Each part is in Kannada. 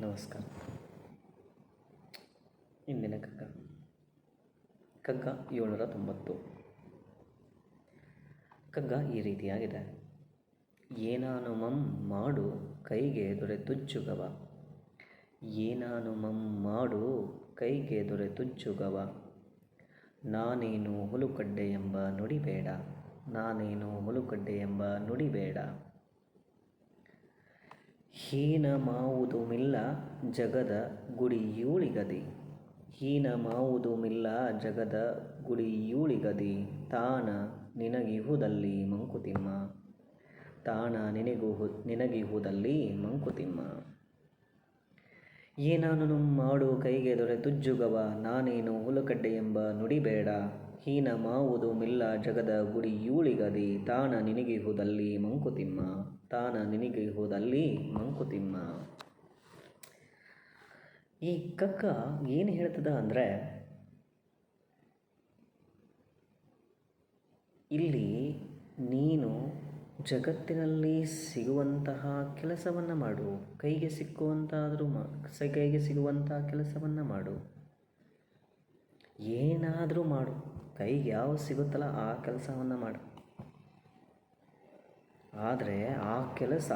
ನಮಸ್ಕಾರ. ಇಂದಿನ ಕಗ್ಗ. ಕಗ್ಗ ಏಳ್ನೂರ ತೊಂಬತ್ತು. ಕಗ್ಗ ಈ ರೀತಿಯಾಗಿದೆ. ಏನಾನು ಮಂ ಮಾಡು ಕೈಗೆ ದೊರೆತುಜ್ಜುಗವ. ಏನಾನು ಮಂ ಮಾಡು ಕೈಗೆ ದೊರೆತುಜ್ಜುಗವ. ನಾನೇನು ಹುಲುಕಡ್ಡೆ ಎಂಬ ನುಡಿಬೇಡ ನಾನೇನು ಹುಲುಕಡ್ಡೆ ಎಂಬ ನುಡಿಬೇಡ ಹೀನ ಮಾವುದು ಮಿಲ್ಲ ಜಗದ ಗುಡಿಯೂಳಿಗದಿ. ಹೀನ ಮಾವುದು ಮಿಲ್ಲ ಜಗದ ಗುಡಿಯೂಳಿಗದಿ. ತಾನ ನಿನಗಿಹುದಲ್ಲಿ ಮಂಕುತಿಮ್ಮ. ತಾನ ನಿನಗೂ ನಿನಗಿಹುದಲ್ಲಿ ಮಂಕುತಿಮ್ಮ. ಏನಾನು ಮಾಡು ಕೈಗೆ ದೊರೆ ತುಜ್ಜುಗವ ನಾನೇನು ಹುಲುಕಡ್ಡೆ ಎಂಬ ನುಡಿಬೇಡ. ಹೀನ ಮಾವುದು ಮಿಲ್ಲ ಜಗದ ಗುಡಿಯೂಳಿಗದಿ ತಾನ ನಿನಗೆ ಹೋದಲ್ಲಿ ಮಂಕುತಿಮ್ಮ, ತಾನ ನಿನಗಿಹುದಲ್ಲಿ ಮಂಕುತಿಮ್ಮ. ಈ ಕಕ್ಕ ಏನು ಹೇಳ್ತದ ಅಂದರೆ, ಇಲ್ಲಿ ನೀನು ಜಗತ್ತಿನಲ್ಲಿ ಸಿಗುವಂತಹ ಕೆಲಸವನ್ನು ಮಾಡು, ಕೈಗೆ ಸಿಕ್ಕುವಂತಾದರೂ ಮಾ ಕೈಗೆ ಸಿಗುವಂತಹ ಕೆಲಸವನ್ನು ಮಾಡು. ಏನಾದರೂ ಮಾಡು. ಕೈಗೆ ಯಾವ ಸಿಗುತ್ತಲ್ಲ ಆ ಕೆಲಸವನ್ನು ಮಾಡು. ಆದರೆ ಆ ಕೆಲಸ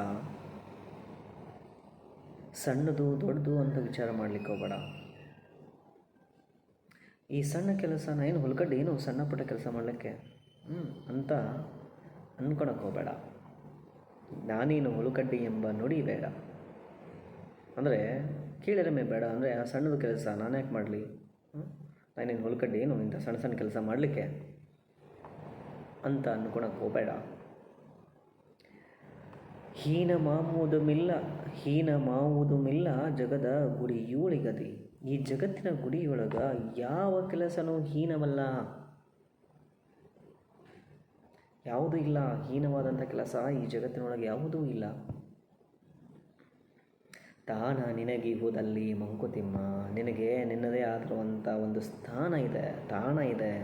ಸಣ್ಣದು ದೊಡ್ಡದು ಅಂತ ವಿಚಾರ ಮಾಡಲಿಕ್ಕೆ ಹೋಗಬೇಡ. ಈ ಸಣ್ಣ ಕೆಲಸನ ಏನು ಹೊಲ್ಕಡ್ಡೆ ಏನು ಸಣ್ಣ ಪುಟ್ಟ ಕೆಲಸ ಮಾಡಲಿಕ್ಕೆ? ಹ್ಞೂ ಅಂತ ಅಂದ್ಕೊಳಕ್ಕೆ ಹೋಗಬೇಡ. ನಾನೇನು ಹುಳುಕಡ್ಡಿ ಎಂಬ ನುಡಿ ಬೇಡ. ಅಂದರೆ ಕೀಳರಿಮೆ ಬೇಡ. ಅಂದರೆ ಆ ಸಣ್ಣದು ಕೆಲಸ ನಾನು ಯಾಕೆ ಮಾಡಲಿ? ನಾನೇನು ಹೊಲ್ಕಡ್ಡಿ ಏನು ಇಂಥ ಸಣ್ಣ ಸಣ್ಣ ಕೆಲಸ ಮಾಡಲಿಕ್ಕೆ ಅಂತ ಅಂದ್ಕೊಳಕ್ಕೆ ಹೋಗಬೇಡ. ಹೀನ ಮಾಮೂದು ಮಿಲ್ಲ ಹೀನ ಮಾವುದು ಮಿಲ್ಲ ಜಗದ ಗುಡಿಯೂಳಿಗದಿ. ಈ ಜಗತ್ತಿನ ಗುಡಿಯೊಳಗ ಯಾವ ಕೆಲಸನೂ ಹೀನವಲ್ಲ. ಯಾವುದೂ ಇಲ್ಲ ಹೀನವಾದಂಥ ಕೆಲಸ ಈ ಜಗತ್ತಿನೊಳಗೆ ಯಾವುದೂ ಇಲ್ಲ. ತಾನ ನಿನಗಿಹುದಲ್ಲಿ ಮಂಕುತಿಮ್ಮ, ನಿನಗೆ ನಿನ್ನದೇ ಆಗಿರುವಂಥ ಒಂದು ಸ್ಥಾನ ಇದೆ, ತಾಣ ಇದೆ.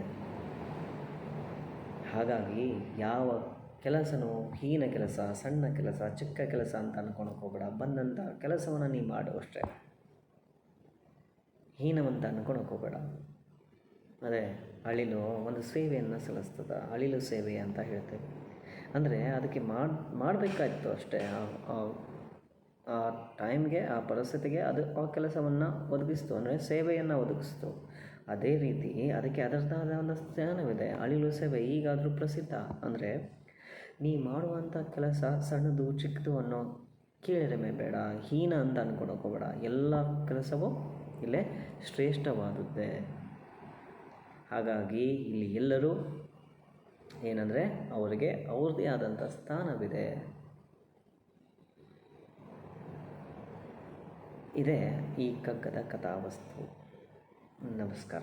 ಹಾಗಾಗಿ ಯಾವ ಕೆಲಸನೂ ಹೀನ ಕೆಲಸ, ಸಣ್ಣ ಕೆಲಸ, ಚಿಕ್ಕ ಕೆಲಸ ಅಂತ ಅನ್ಕೊಳಕ್ಕೆ ಹೋಗಬೇಡ. ಬಂದಂಥ ಕೆಲಸವನ್ನು ನೀ ಮಾಡು ಅಷ್ಟೇ. ಹೀನವಂತ ಅನ್ಕೊಳಕ್ಕೆ ಹೋಗಬೇಡ. ಅದೇ ಅಳಿಲು ಒಂದು ಸೇವೆಯನ್ನು ಸಲ್ಲಿಸ್ತದ. ಅಳಿಲು ಸೇವೆ ಅಂತ ಹೇಳ್ತೇವೆ. ಅಂದರೆ ಅದಕ್ಕೆ ಮಾಡಿ, ಮಾಡಬೇಕಾಯ್ತು ಅಷ್ಟೇ ಆ ಟೈಮ್ಗೆ, ಆ ಪರಿಸ್ಥಿತಿಗೆ ಅದು ಆ ಕೆಲಸವನ್ನು ಒದಗಿಸ್ತು. ಅಂದರೆ ಸೇವೆಯನ್ನು ಒದಗಿಸ್ತು. ಅದೇ ರೀತಿ ಅದಕ್ಕೆ ಅದರದಾದ ಒಂದು ಸ್ಥಾನವಿದೆ ಅಳಿಲು ಸೇವೆ ಈಗಾದರೂ ಪ್ರಸಿದ್ಧ. ಅಂದರೆ ನೀ ಮಾಡುವಂಥ ಕೆಲಸ ಸಣ್ಣದು, ಚಿಕ್ಕದು ಅನ್ನೋ ಕೀಳರಿಮೆ ಬೇಡ. ಹೀನ ಅಂತ ಅನ್ಕೊಳಕ್ಕೆ ಹೋಗಬೇಡ. ಎಲ್ಲ ಕೆಲಸವೂ ಇಲ್ಲೇ ಶ್ರೇಷ್ಠವಾದದ್ದೇ. ಹಾಗಾಗಿ ಇಲ್ಲಿ ಎಲ್ಲರೂ ಏನಂದರೆ, ಅವರಿಗೆ ಅವ್ರದ್ದೇ ಆದಂಥ ಸ್ಥಾನವಿದೆ. ಇದೇ ಈ ಕಗ್ಗದ ಕಥಾವಸ್ತು. ನಮಸ್ಕಾರ.